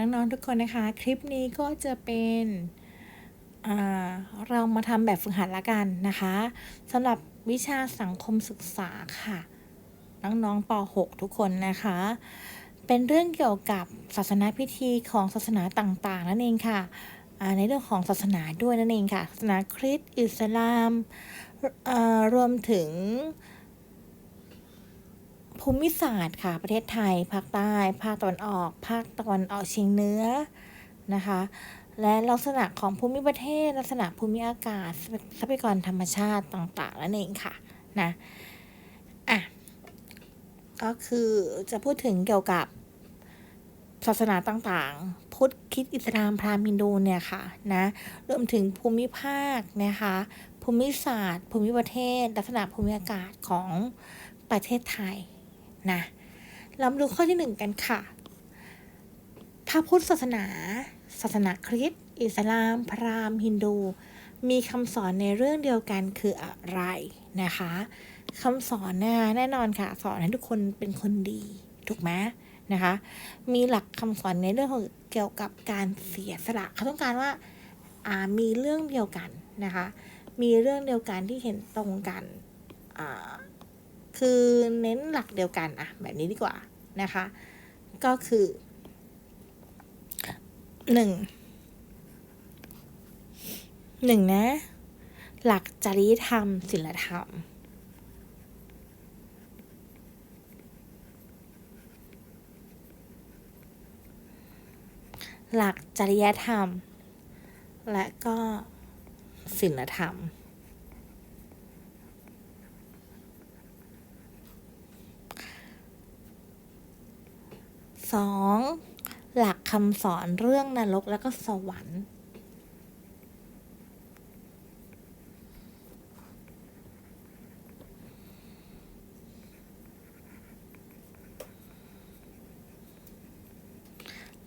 น้องๆทุกคนนะคะ คลิปนี้ก็จะเป็นเรามาทำแบบฝึกหัดละกันนะคะสำหรับวิชาสังคมศึกษาค่ะ น้องๆป .6 ทุกคนนะคะ เป็นเรื่องเกี่ยวกับศาสนาพิธีของศาสนาต่างๆ นั่นเองค่ะในเรื่องของศาสนาด้วยนั่นเองค่ะ ศาสนาคริสต์อิสลามรวมถึง ภูมิศาสตร์ค่ะ ประเทศไทย ภาคใต้ ภาคตะวันออก ภาคตะวันออกเฉียงเหนือนะคะ และลักษณะของภูมิประเทศ ลักษณะภูมิอากาศ ทรัพยากรธรรมชาติต่างๆนั่นเองค่ะนะอะก็คือจะพูดถึงเกี่ยวกับศาสนาต่างๆ พุทธคิดอิสลามพราหมณ์ฮินดูเนี่ยค่ะนะรวมถึงภูมิภาคนะคะภูมิศาสตร์ ภูมิประเทศ ลักษณะภูมิอากาศของประเทศไทย นะเรามาดูข้อที่หนึ่งกันค่ะ พระพุทธศาสนา ศาสนาคริสต์ อิสลาม พราหมณ์ ฮินดู มีคำสอนในเรื่องเดียวกันคืออะไรนะคะคำสอนนี่ยแน่นอนค่ะ สอนให้ทุกคนเป็นคนดีถูกไหมนะคะ มีหลักคำสอนในเรื่องของเกี่ยวกับการเสียสละเขาต้องการว่าอ่ามีเรื่องเดียวกันนะคะ มีเรื่องเดียวกันที่เห็นตรงกันอ่า คือเน้นหลักเดียวกันอะแบบนี้ดีกว่านะคะ ก็คือหนึ่งหนึ่งนะ หลักจริยธรรมศิลธรรมหลักจริยธรรม และก็ศิลธรรม สองหลักคำสอนเรื่องนรกและก็สวรรค์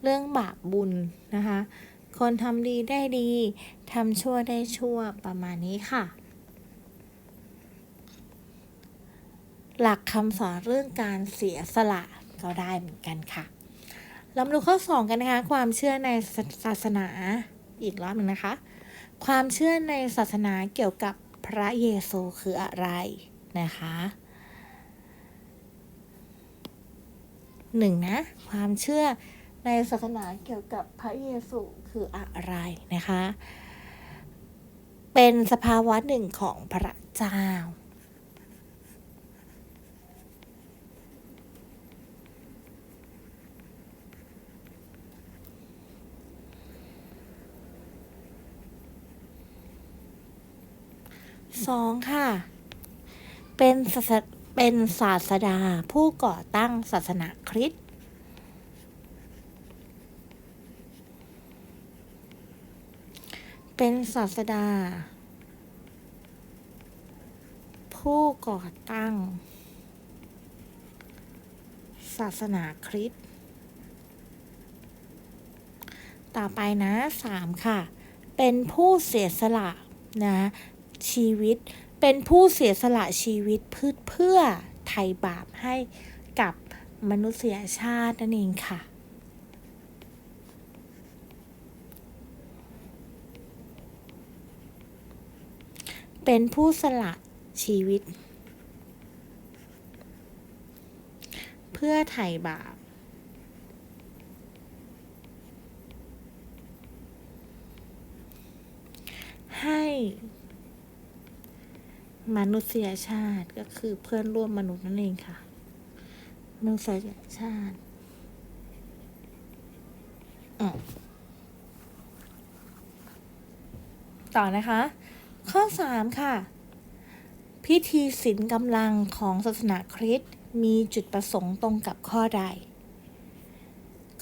เรื่องบาปบุญนะคะ คนทำดีได้ดี ทำชั่วได้ชั่วประมาณนี้ค่ะ หลักคำสอนเรื่องการเสียสละก็ได้เหมือนกันค่ะ เรามาดูข้อ 2 กันนะคะ ความเชื่อในศาสนาอีกรอบหนึ่งนะคะ ความเชื่อในศาสนาเกี่ยวกับพระเยซูคืออะไรนะคะหนึ่งนะความเชื่อในศาสนาเกี่ยวกับพระเยซูคืออะไรนะคะ เป็นสภาวะหนึ่งของพระเจ้า สองค่ะ เป็นศาสเป็นศาสดาผู้ก่อตั้งศาสนาคริสต์เป็นศาสดา ผู้ก่อตั้ง ศาสนาคริสต์ต่อไปนะสามค่ะ เป็นผู้เสียสละนะ ชีวิต เป็นผู้เสียสละชีวิตเพื่อเพื่อไถ่บาปให้กับมนุษยชาตินั่นเองค่ะ เป็นผู้สละชีวิต เพื่อไถ่บาปให้ มนุษยชาติก็คือเพื่อนร่วมมนุษย์นั่นเองค่ะ มนุษยชาติต่อนะคะ ข้อสามค่ะ พิธีศีลกำลังของศาสนาคริสต์มีจุดประสงค์ตรงกับข้อใด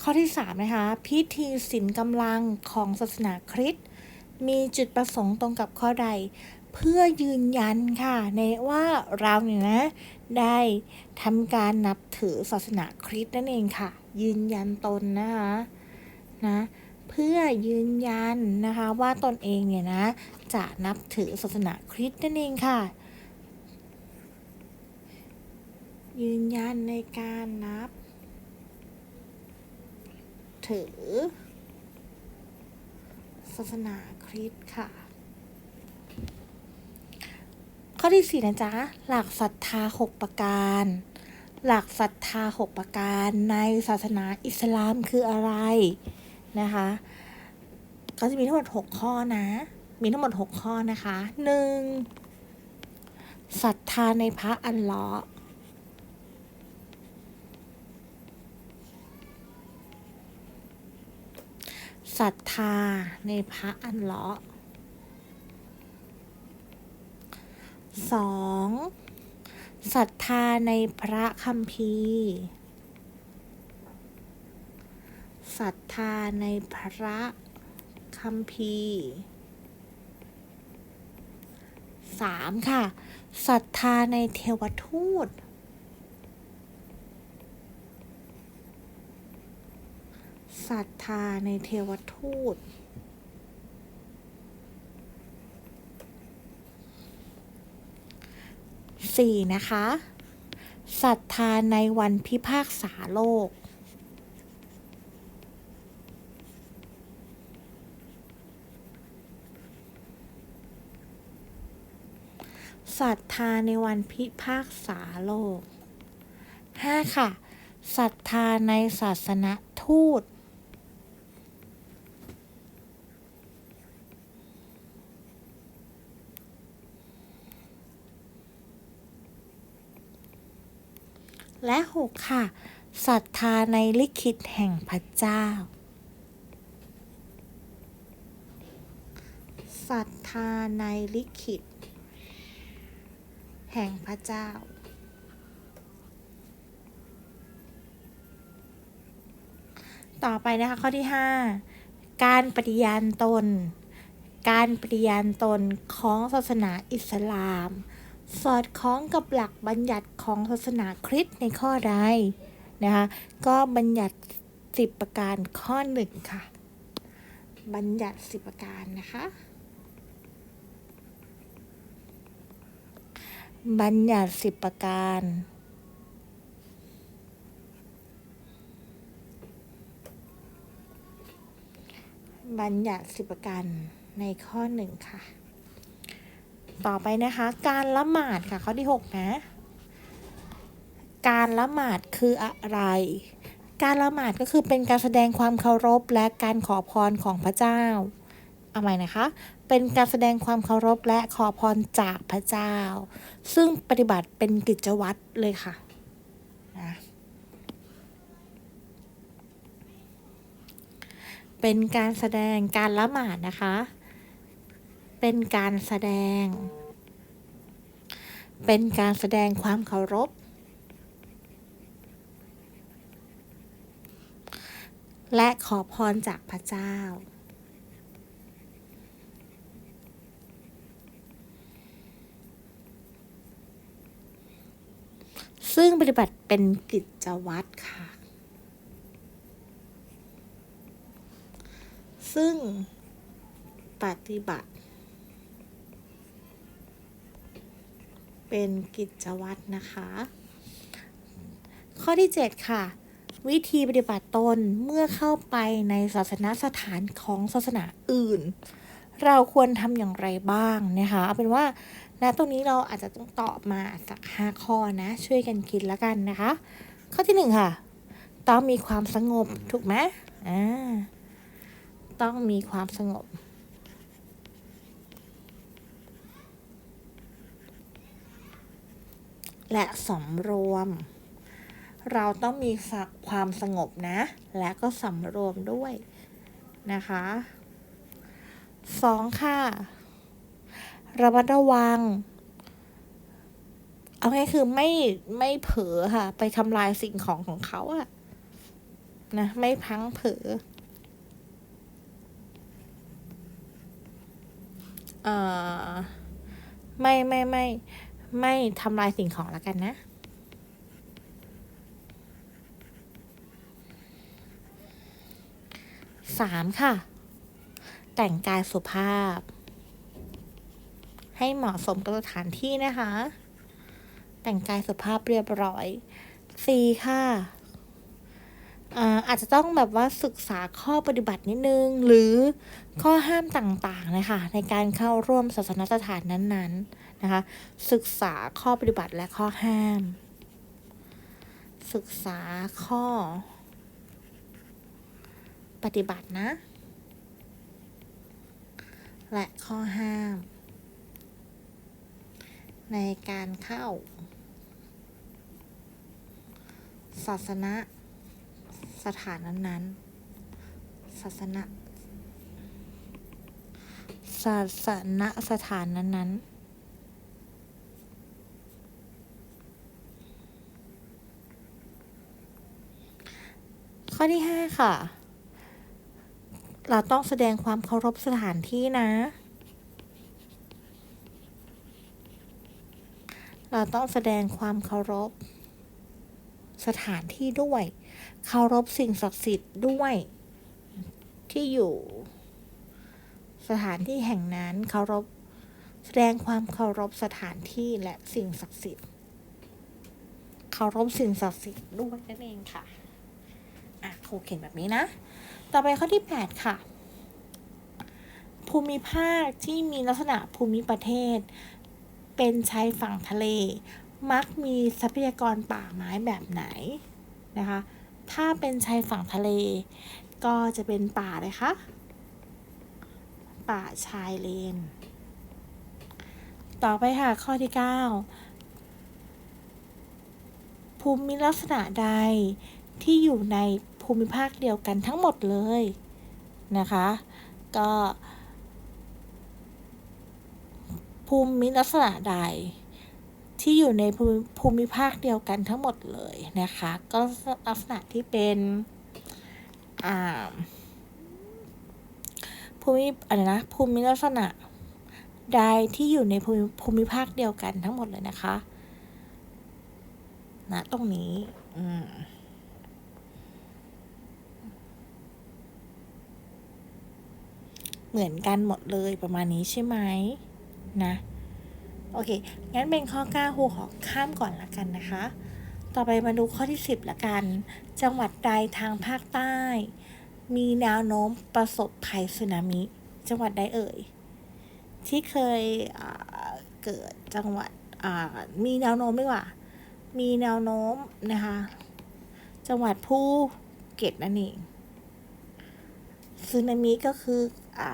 ข้อที่สามนะคะ พิธีศีลกำลังของศาสนาคริสต์มีจุดประสงค์ตรงกับข้อใด เพื่อยืนยันค่ะ ในว่าเราเนี่ยนะ ได้ทำการนับถือศาสนาคริสต์นั่นเองค่ะ ยืนยันตนนะคะนะเพื่อยืนยันนะคะว่าตนเองเนี่ยนะ จะนับถือศาสนาคริสต์นั่นเองค่ะ ยืนยันในการนับ ถือศาสนาคริสต์ค่ะ ข้อที่สี่นะจ๊ะ หลักศรัทธา 6 ประการ หลักศรัทธา 6 ประการในศาสนาอิสลามคืออะไรนะคะ ก็จะมีทั้งหมด 6 ข้อนะ มีทั้งหมด 6 ข้อนะคะ 1. ศรัทธาในพระอันเลาะศรัทธาในพระอันเลาะ 2. ศรัทธาในพระคัมภีร์ศรัทธาในพระคัมภีร์ 3. ค่ะศรัทธาในเทวทูต ศรัทธาในเทวทูต สี่นะคะศรัทธาในวันพิพากษาโลก ศรัทธาในวันพิพากษาโลกห้าค่ะ ศรัทธาในศาสนทูต และหกค่ะศรัทธาในลิขิตแห่งพระเจ้าศรัทธาในลิขิต แห่งพระเจ้าต่อไปนะคะข้อที่ 5 การปฏิญาณตน การปฏิญาณตนของศาสนาอิสลาม สอดคล้องกับหลักบัญญัติของศาสนาคริสต์ในข้อใดนะคะก็บัญญัติ10ประการข้อหนึ่งค่ะ บัญญัติ10ประการนะคะ บัญญัติ10ประการบัญญัติ10ประการในข้อหนึ่งค่ะ ต่อไปนะคะ การละหมาดค่ะข้อที่ 6 นะ การละหมาดคืออะไร การละหมาดก็คือเป็นการแสดงความเคารพและการขอพรของพระเจ้า เอาใหม่นะคะ เป็นการแสดงความเคารพและขอพรจากพระเจ้า ซึ่งปฏิบัติเป็นกิจวัตรเลยค่ะนะเป็นการแสดงการละหมาดนะคะ เป็นการแสดง เป็นการแสดงความเคารพ และขอพรจากพระเจ้าซึ่งปฏิบัติเป็นกิจวัตรค่ะ ซึ่งปฏิบัติ เป็นกิจวัตรนะคะ ข้อที่ 7 ค่ะ วิธีปฏิบัติตนเมื่อเข้าไปในศาสนสถานของศาสนาอื่น เราควรทำอย่างไรบ้างนะคะเอาเป็นว่าณตรงนี้เราอาจจะต้องตอบมาสักห้าข้อนะ ช่วยกันคิดแล้วกันนะคะ ข้อที่หนึ่งค่ะ ต้องมีความสงบถูกไหมอ่าต้องมีความสงบ และสำรวม เราต้องมีสักความสงบนะ และก็สำรวมด้วยนะคะสองค่ะ ระมัดระวัง เอาง่ายคือไม่ไม่เผลอค่ะ ไปทำลายสิ่งของของเขาอะนะ ไม่พังเผลอเอ่อไม่ไม่ไม่ ไม่ทำลายสิ่งของแล้วกันนะสามค่ะ แต่งกายสุภาพ ให้เหมาะสมกับสถานที่นะคะ แต่งกายสุภาพเรียบร้อยสี่ค่ะอ่าอาจจะต้องแบบว่าศึกษาข้อปฏิบัตินิดนึง หรือข้อห้ามต่างๆนะคะในการเข้าร่วมศาสนสถานนั้นๆ นะคะ ศึกษาข้อปฏิบัติและข้อห้าม ศึกษาข้อ ปฏิบัตินะ และข้อห้าม ในการเข้า ศาสนสถานนั้นๆ ศาสนาศาสนสถานนั้นๆ ข้อที่ 5 ค่ะ เราต้องแสดงความเคารพสถานที่นะ เราต้องแสดงความเคารพ สถานที่ด้วย เคารพสิ่งศักดิ์สิทธิ์ด้วย ที่อยู่ สถานที่แห่งนั้นเคารพ แสดงความเคารพสถานที่และสิ่งศักดิ์สิทธิ์ เคารพสิ่งศักดิ์สิทธิ์ด้วยนั่นเองค่ะ อะครูเขียนแบบนี้นะ ต่อไปข้อที่ 8 ค่ะ ภูมิภาคที่มีลักษณะภูมิประเทศ เป็นชายฝั่งทะเล มักมีทรัพยากรป่าไม้แบบไหนนะคะ ถ้าเป็นชายฝั่งทะเล ก็จะเป็นป่าเลยคะป่าชายเลน ต่อไปค่ะข้อที่ 9 ภูมิลักษณะใดที่อยู่ใน ภูมิภาคเดียวกันทั้งหมดเลยนะคะ ก็ ภูมิลักษณะใดที่อยู่ในภูมิภูมิภาคเดียวกันทั้งหมดเลยนะคะ ก็ลักษณะที่เป็นอ่าภูมิอะไรนะภูมิลักษณะใดที่อยู่ในภูมิภูมิภาคเดียวกันทั้งหมดเลยนะคะณนะตรงนี้ อืม เหมือนกันหมดเลยประมาณนี้ใช่ไหมนะโอเค งั้นเป็นข้อ9ครูขอข้ามก่อนละกันนะคะ ต่อไปมาดูข้อที่ 10ละกัน จังหวัดใดทางภาคใต้ มีแนวโน้มประสบภัยสึนามิ จังหวัดใดเอ่ย ที่เคยเกิดจังหวัดมีแนวโน้มดีกว่า มีแนวโน้มนะคะ จังหวัดภูเก็ตนั่นเอง สึนามิก็คือ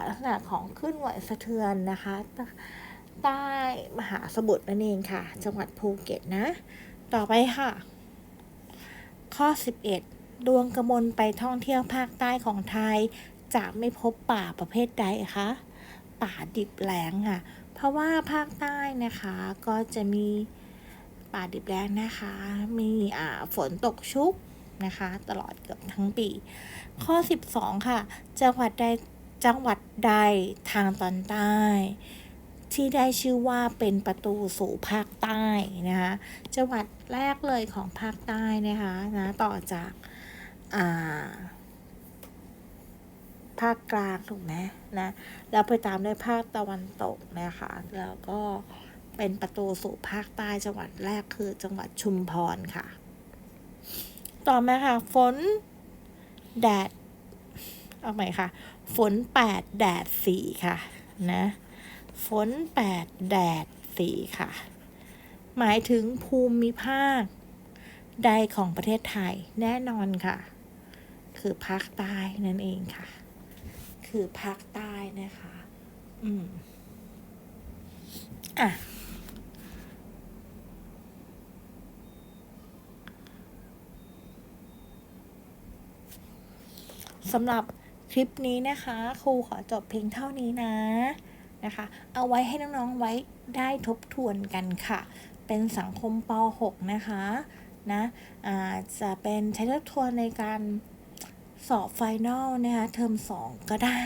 ลักษณะของขึ้นไหวสะเทือนนะคะ ใต้มหาสมุทรนั่นเองค่ะ จังหวัดภูเก็ตนะ ต่อไปค่ะ ข้อ 11 ดวงกระมวลไปท่องเที่ยวภาคใต้ของไทย จะไม่พบป่าประเภทใดคะป่าดิบแล้งค่ะ เพราะว่าภาคใต้นะคะก็จะมีป่าดิบแล้งนะคะ มีฝนตกชุก นะคะ ตลอดเกือบทั้งปี ข้อ 12 ค่ะ จังหวัดใดจังหวัดใดทางตอนใต้ ที่ได้ชื่อว่าเป็นประตูสู่ภาคใต้นะคะจังหวัดแรกเลยของภาคใต้นะคะนะต่อจากภาคกลางถูกไหมนะแล้วไปตามด้วยภาคตะวันตกนะคะ แล้วก็เป็นประตูสู่ภาคใต้จังหวัดแรกคือจังหวัดชุมพรค่ะ ต่อมาค่ะ ฝน แดด เอาใหม่ค่ะ ฝนแปดแดดสี่ค่ะ นะ ฝนแปดแดดสี่ค่ะ หมายถึงภูมิภาค ใดของประเทศไทยแน่นอนค่ะ คือภาคใต้นั่นเองค่ะ คือภาคใต้นะคะ อืม อะสำหรับคลิปนี้นะคะ ครูขอจบเพียงเท่านี้นะนะคะ เอาไว้ให้น้องๆไว้ได้ทบทวนกันค่ะ เป็นสังคมป .6 นะคะนะะจะเป็นใช้ทบทวนในการสอบไฟนอลนะคะเทอม 2 ก็ได้